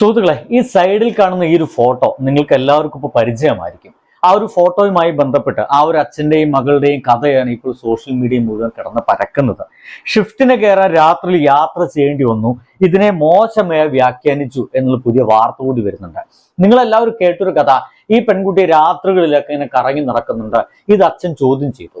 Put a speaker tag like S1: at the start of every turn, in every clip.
S1: സുഹൃത്തുക്കളെ ഈ സൈഡിൽ കാണുന്ന ഈ ഒരു ഫോട്ടോ നിങ്ങൾക്ക് എല്ലാവർക്കും ഇപ്പോൾ പരിചയമായിരിക്കും. ആ ഒരു ഫോട്ടോയുമായി ബന്ധപ്പെട്ട് ആ ഒരു അച്ഛന്റെയും മകളുടെയും കഥയാണ് ഇപ്പോൾ സോഷ്യൽ മീഡിയ മുഴുവൻ കിടന്ന് പരക്കുന്നത്. ഷിഫ്റ്റിന് കയറാൻ രാത്രിയിൽ യാത്ര ചെയ്യേണ്ടി വന്നു. ഇതിനെ മോശമായി വ്യാഖ്യാനിച്ചു എന്നുള്ള പുതിയ വാർത്ത കൂടി വരുന്നുണ്ട്. നിങ്ങളെല്ലാവരും കേട്ടൊരു കഥ. ഈ പെൺകുട്ടി രാത്രികളിലൊക്കെ ഇങ്ങനെ കറങ്ങി നടക്കുന്നുണ്ട്. ഇത് അച്ഛൻ ചോദ്യം ചെയ്തു.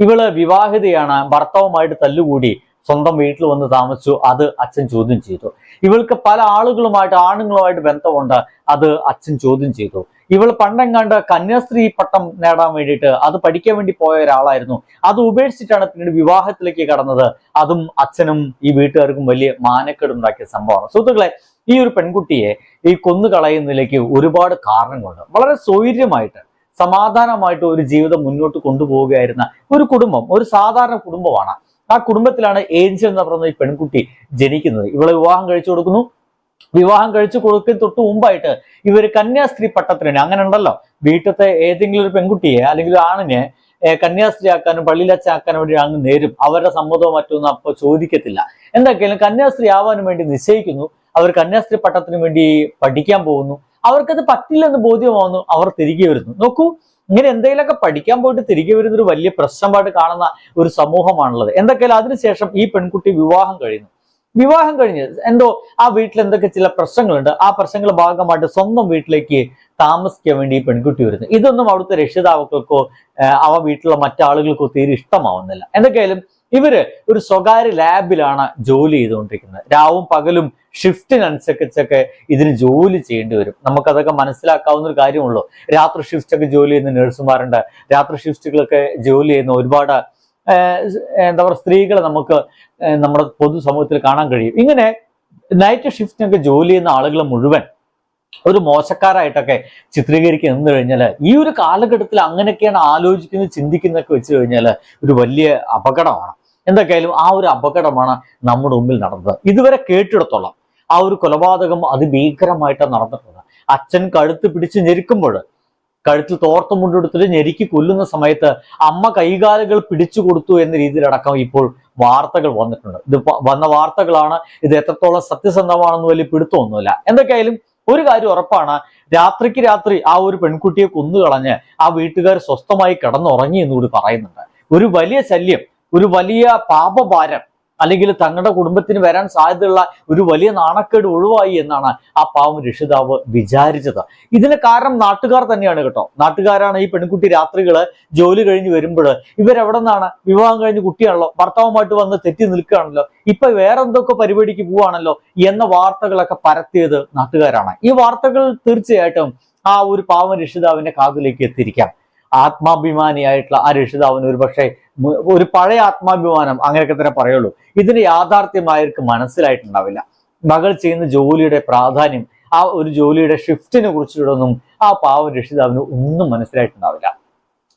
S1: ഇവൾ വിവാഹിതയാണ്. ഭർത്താവുമായിട്ട് തല്ലുകൂടി. സ്വന്തം വീട്ടിൽ വന്ന് താമസിച്ചു അത് അച്ഛൻ ചോദ്യം ചെയ്തു. ഇവൾക്ക് പല ആളുകളുമായിട്ട് ആണുങ്ങളുമായിട്ട് ബന്ധമുണ്ട് അത് അച്ഛൻ ചോദ്യം ചെയ്തു. ഇവൾ പണ്ടെങ്ങാണ്ട് കന്യാസ്ത്രീ പട്ടം നേടാൻ വേണ്ടിയിട്ട് അത് പഠിക്കാൻ വേണ്ടി പോയ ഒരാളായിരുന്നു. അത് ഉപേക്ഷിച്ചിട്ടാണ് പിന്നീട് വിവാഹത്തിലേക്ക് കടന്നത്. അതും അച്ഛനും ഈ വീട്ടുകാർക്കും വലിയ മാനക്കേടുണ്ടാക്കിയ സംഭവമാണ്. സുഹൃത്തുക്കളെ ഈ ഒരു പെൺകുട്ടിയെ ഈ കൊന്നു കളയുന്നതിലേക്ക് ഒരുപാട് കാരണങ്ങളുണ്ട്. വളരെ സൗര്യമായിട്ട് സമാധാനമായിട്ട് ഒരു ജീവിതം മുന്നോട്ട് കൊണ്ടുപോവുകയായിരുന്ന ഒരു കുടുംബം ഒരു സാധാരണ കുടുംബമാണ്. ആ കുടുംബത്തിലാണ് ഏഞ്ചൽ എന്ന് പറയുന്ന ഈ പെൺകുട്ടി ജനിക്കുന്നത്. ഇവളെ വിവാഹം കഴിച്ചു കൊടുക്കുന്നു. വിവാഹം കഴിച്ചു കൊടുക്കുന്ന തൊട്ട് മുമ്പായിട്ട് ഇവർ കന്യാസ്ത്രീ പട്ടത്തിന് അങ്ങനെ ഉണ്ടല്ലോ. വീട്ടിലത്തെ ഏതെങ്കിലും ഒരു പെൺകുട്ടിയെ അല്ലെങ്കിൽ ആണിനെ കന്യാസ്ത്രീ ആക്കാനും പള്ളിയിലച്ചാക്കാനും വേണ്ടി അങ്ങ് നേരും. അവരുടെ സമ്മതവും മറ്റൊന്നും അപ്പോൾ ചോദിക്കത്തില്ല. എന്തൊക്കെയാലും കന്യാസ്ത്രീ ആവാനും വേണ്ടി നിശ്ചയിക്കുന്നു. അവർ കന്യാസ്ത്രീ പട്ടത്തിന് വേണ്ടി പഠിക്കാൻ പോകുന്നു. അവർക്കത് പറ്റില്ലെന്ന് ബോധ്യമാവുന്നു. അവർ തിരികെ വരുന്നു. നോക്കൂ ഇങ്ങനെ എന്തെങ്കിലുമൊക്കെ പഠിക്കാൻ പോയിട്ട് തിരികെ വരുന്ന ഒരു വലിയ പ്രശ്നമായിട്ട് കാണുന്ന ഒരു സമൂഹമാണുള്ളത്. എന്തൊക്കെയാലും അതിനുശേഷം ഈ പെൺകുട്ടി വിവാഹം കഴിയുന്നു. വിവാഹം കഴിഞ്ഞ് എന്തോ ആ വീട്ടിൽ എന്തൊക്കെ ചില പ്രശ്നങ്ങളുണ്ട് ആ പ്രശ്നങ്ങൾ ഭാഗമായിട്ട് സ്വന്തം വീട്ടിലേക്ക് താമസിക്കാൻ വേണ്ടി ഈ പെൺകുട്ടി വരുന്നു. ഇതൊന്നും അവിടുത്തെ രക്ഷിതാക്കൾക്കോ അവ വീട്ടിലുള്ള മറ്റാളുകൾക്കോ തീരെ ഇഷ്ടമാവുന്നില്ല. എന്തൊക്കെയാലും ഇവർ ഒരു സ്വകാര്യ ലാബിലാണ് ജോലി ചെയ്തുകൊണ്ടിരിക്കുന്നത്. രാവും പകലും ഷിഫ്റ്റിനനുസരിച്ചൊക്കെ ഇതിന് ജോലി ചെയ്യേണ്ടി വരും. നമുക്കതൊക്കെ മനസ്സിലാക്കാവുന്ന ഒരു കാര്യമുള്ളൂ. രാത്രി ഷിഫ്റ്റൊക്കെ ജോലി ചെയ്യുന്ന നഴ്സുമാരുണ്ട് രാത്രി ഷിഫ്റ്റുകളൊക്കെ ജോലി ചെയ്യുന്ന ഒരുപാട് എന്താ പറയുക സ്ത്രീകളെ നമുക്ക് നമ്മുടെ നമ്മുടെ പൊതുസമൂഹത്തിൽ കാണാൻ കഴിയും. ഇങ്ങനെ നൈറ്റ് ഷിഫ്റ്റിനൊക്കെ ജോലി ചെയ്യുന്ന ആളുകൾ മുഴുവൻ ഒരു മോശക്കാരായിട്ടൊക്കെ ചിത്രീകരിക്കുക എന്ന് കഴിഞ്ഞാൽ ഈ ഒരു കാലഘട്ടത്തിൽ അങ്ങനെയൊക്കെയാണ് ആലോചിക്കുന്നത് ചിന്തിക്കുന്നൊക്കെ വെച്ച് കഴിഞ്ഞാൽ ഒരു വലിയ അപകടമാണ്. എന്തൊക്കെയായാലും ആ ഒരു അപകടമാണ് നമ്മുടെ മുമ്പിൽ നടന്നത്. ഇതുവരെ കേട്ടിടത്തോളം ആ ഒരു കൊലപാതകം അതിഭീകരമായിട്ടാണ് നടന്നിട്ടുള്ളത്. അച്ഛൻ കഴുത്ത് പിടിച്ച് ഞെരുക്കുമ്പോൾ കഴുത്തിൽ തോർത്ത് മുണ്ടെടുത്തിട്ട് ഞെരുക്കി കൊല്ലുന്ന സമയത്ത് അമ്മ കൈകാലുകൾ പിടിച്ചു കൊടുത്തു എന്ന രീതിയിലടക്കം ഇപ്പോൾ വാർത്തകൾ വന്നിട്ടുണ്ട്. ഇത് വന്ന വാർത്തകളാണ് ഇത് എത്രത്തോളം സത്യസന്ധമാണെന്ന് വലിയ പിടുത്തമൊന്നുമില്ല. എന്തൊക്കെയായാലും ഒരു കാര്യം ഉറപ്പാണ്. രാത്രിക്ക് രാത്രി ആ ഒരു പെൺകുട്ടിയെ കൊന്നുകളഞ്ഞ് ആ വീട്ടുകാർ സ്വസ്ഥമായി കിടന്നുറങ്ങി എന്നുകൂടി പറയുന്നുണ്ട്. ഒരു വലിയ ശല്യം ഒരു വലിയ പാപഭാരം അല്ലെങ്കിൽ തങ്ങളുടെ കുടുംബത്തിന് വരാൻ സാധ്യതയുള്ള ഒരു വലിയ നാണക്കേട് ഒഴിവായി എന്നാണ് ആ പാവം രക്ഷിതാവ് വിചാരിച്ചത്. ഇതിന് കാരണം നാട്ടുകാർ തന്നെയാണ് കേട്ടോ. നാട്ടുകാരാണ് ഈ പെൺകുട്ടി രാത്രികൾ ജോലി കഴിഞ്ഞ് വരുമ്പോൾ ഇവരെവിടെ നിന്നാണ് വിവാഹം കഴിഞ്ഞ് കുട്ടിയാണല്ലോ ഭർത്താവുമായിട്ട് വന്ന് തെറ്റി നിൽക്കുകയാണല്ലോ ഇപ്പൊ വേറെന്തൊക്കെ പരിപാടിക്ക് പോവാണല്ലോ എന്ന വാർത്തകളൊക്കെ പരത്തിയത് നാട്ടുകാരാണ്. ഈ വാർത്തകൾ തീർച്ചയായിട്ടും ആ ഒരു പാവം രക്ഷിതാവിന്റെ കാതിലേക്ക് എത്തിയിരിക്കാം. ആത്മാഭിമാനിയായിട്ടുള്ള ആ രക്ഷിതാവിന് ഒരു പക്ഷേ ഒരു പഴയ ആത്മാഭിമാനം അങ്ങനെയൊക്കെ തന്നെ പറയുള്ളൂ. ഇതിന് യാഥാർത്ഥ്യമായവർക്ക് മനസ്സിലായിട്ടുണ്ടാവില്ല. മകൾ ചെയ്യുന്ന ജോലിയുടെ പ്രാധാന്യം ആ ഒരു ജോലിയുടെ ഷിഫ്റ്റിനെ കുറിച്ചിട്ടൊന്നും ആ പാവം രക്ഷിതാവിന് ഒന്നും മനസ്സിലായിട്ടുണ്ടാവില്ല.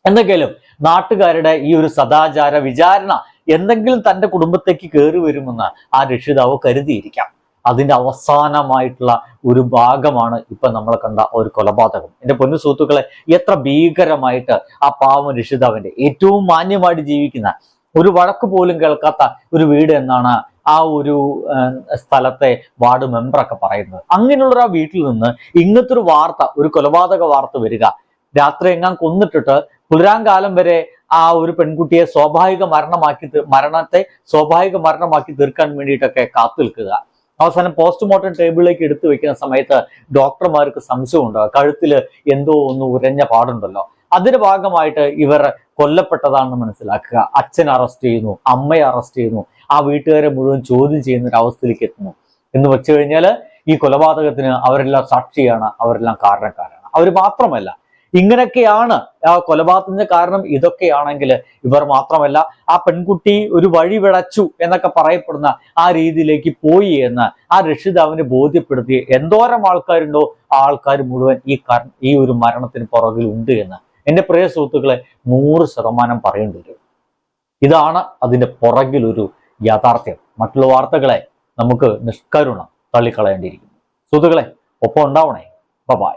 S1: എന്തൊക്കെയാലും നാട്ടുകാരുടെ ഈ ഒരു സദാചാര വിചാരണ എന്തെങ്കിലും തന്റെ കുടുംബത്തേക്ക് കയറി വരുമെന്ന് ആ രക്ഷിതാവ് കരുതിയിരിക്കാം. അതിന്റെ അവസാനമായിട്ടുള്ള ഒരു ഭാഗമാണ് ഇപ്പൊ നമ്മൾ കണ്ട ഒരു കൊലപാതകം. എന്റെ പൊന്നു സുഹൃത്തുക്കളെ എത്ര ഭീകരമായിട്ട് ആ പാവം രക്ഷിതാവിന്റെ ഏറ്റവും മാന്യമായിട്ട് ജീവിക്കുന്ന ഒരു വഴക്ക് പോലും കേൾക്കാത്ത ഒരു വീട് എന്നാണ് ആ ഒരു സ്ഥലത്തെ വാർഡ് മെമ്പറൊക്കെ പറയുന്നത്. അങ്ങനെയുള്ള ആ വീട്ടിൽ നിന്ന് ഇങ്ങനത്തെ ഒരു വാർത്ത ഒരു കൊലപാതക വാർത്ത വരിക രാത്രി എങ്ങാൻ കൊന്നിട്ടിട്ട് പുലരാങ്കാലം വരെ ആ ഒരു പെൺകുട്ടിയെ സ്വാഭാവിക മരണമാക്കി മരണത്തെ സ്വാഭാവിക മരണമാക്കി തീർക്കാൻ വേണ്ടിയിട്ടൊക്കെ കാത്തു നിൽക്കുക. അവസാനം പോസ്റ്റ്മോർട്ടം ടേബിളിലേക്ക് എടുത്തു വെക്കുന്ന സമയത്ത് ഡോക്ടർമാർക്ക് സംശയമുണ്ട്? കഴുത്തിൽ എന്തോ ഒന്ന് ഉരഞ്ഞ പാടുണ്ടല്ലോ. അതിന്റെ ഭാഗമായിട്ട് ഇവർ കൊല്ലപ്പെട്ടതാണെന്ന് മനസ്സിലാക്കുക. അച്ഛൻ അറസ്റ്റ് ചെയ്യുന്നു അമ്മയെ അറസ്റ്റ് ചെയ്യുന്നു ആ വീട്ടുകാരെ മുഴുവൻ ചോദ്യം ചെയ്യുന്ന ഒരു അവസ്ഥയിലേക്ക് എത്തുന്നു. എന്ന് വെച്ചു കഴിഞ്ഞാൽ ഈ കൊലപാതകത്തിന് അവരെല്ലാം സാക്ഷിയാണ് അവരെല്ലാം കാരണക്കാരാണ്. അവർ മാത്രമല്ല ഇങ്ങനെയൊക്കെയാണ് ആ കൊലപാതകത്തിന്റെ കാരണം. ഇതൊക്കെയാണെങ്കിൽ ഇവർ മാത്രമല്ല ആ പെൺകുട്ടി ഒരു വഴി വിളച്ചു എന്നൊക്കെ പറയപ്പെടുന്ന ആ രീതിയിലേക്ക് പോയി എന്ന് ആ രക്ഷിതാവിനെ ബോധ്യപ്പെടുത്തി എന്തോരം ആൾക്കാരുണ്ടോ? ആ ആൾക്കാർ മുഴുവൻ ഈ ഈ ഒരു മരണത്തിന് പുറകിൽ ഉണ്ട് എന്ന്. എന്റെ പ്രിയ സുഹൃത്തുക്കളെ നൂറ് ശതമാനം പറയേണ്ടി വരും. ഇതാണ് അതിന്റെ പുറകിലൊരു യാഥാർത്ഥ്യം. മറ്റുള്ള വാർത്തകളെ നമുക്ക് നിഷ്കരുണം തള്ളിക്കളയേണ്ടിയിരിക്കുന്നു. സുഹൃത്തുക്കളെ ഒപ്പം ഉണ്ടാവണേ. ബൈ